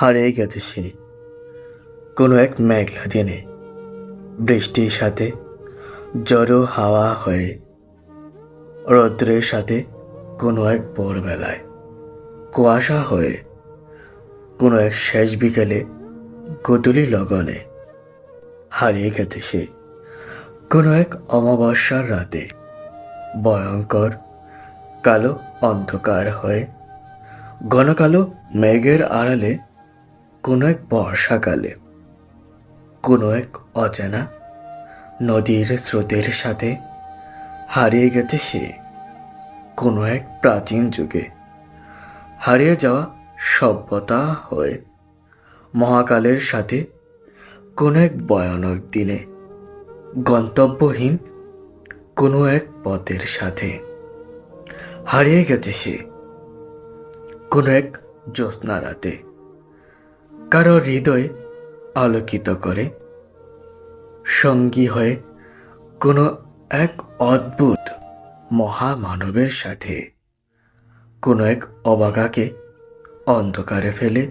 হারিয়ে গেছে সে। কোনো এক মেঘলা দিনে বৃষ্টির সাথে, জড়ো হাওয়া হয়ে, রৌদ্রের সাথে কোনো এক ভোরবেলায়, কুয়াশা হয়ে, কোনো এক শেষ বিকেলে গোধূলি লগনে হারিয়ে গেছে সে। কোনো এক অমাবস্যার রাতে ভয়ঙ্কর কালো অন্ধকার হয়ে, ঘন কালো মেঘের আড়ালে কোনো এক বর্ষাকালে, কোনো এক অচেনা নদীর স্রোতের সাথে হারিয়ে গেছে সে কোনো এক প্রাচীন যুগে। হারিয়ে যাওয়া সভ্যতা হয়ে মহাকালের সাথে কোনো এক ভয়ানক দিনে, গন্তব্যহীন কোনো এক পথের সাথে হারিয়ে গেছে সে কোনো এক জ্যোৎস্না রাতে কারও হৃদয় আলোকিত করে, সঙ্গী হয়ে কোনো এক অদ্ভুত মহামানবের সাথে কোনো এক অবাগাকে অন্ধকারে ফেলে